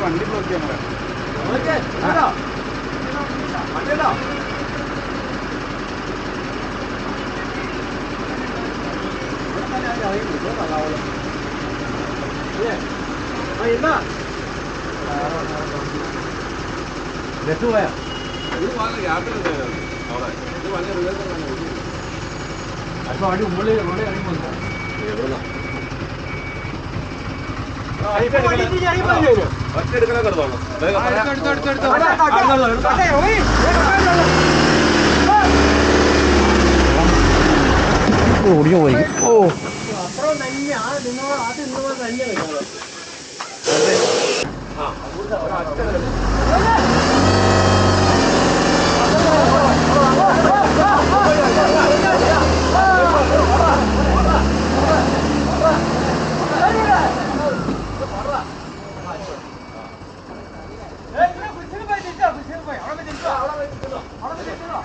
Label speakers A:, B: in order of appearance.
A: വണ്ടി ബ്ലോക്ക് ചെയ്യാൻ ഇത് വലിയ റിലേഷൻ അപ്പൊ അടി ഉള്ളിൽ ഉള്ളിൽ ഇറങ്ങി വന്നു ഒറ്റ എടുക്കണേ കിടന്നോളൂ
B: ഓടിഞ്ഞു പോയി ഓ
A: ആ 가자. 바로 가자.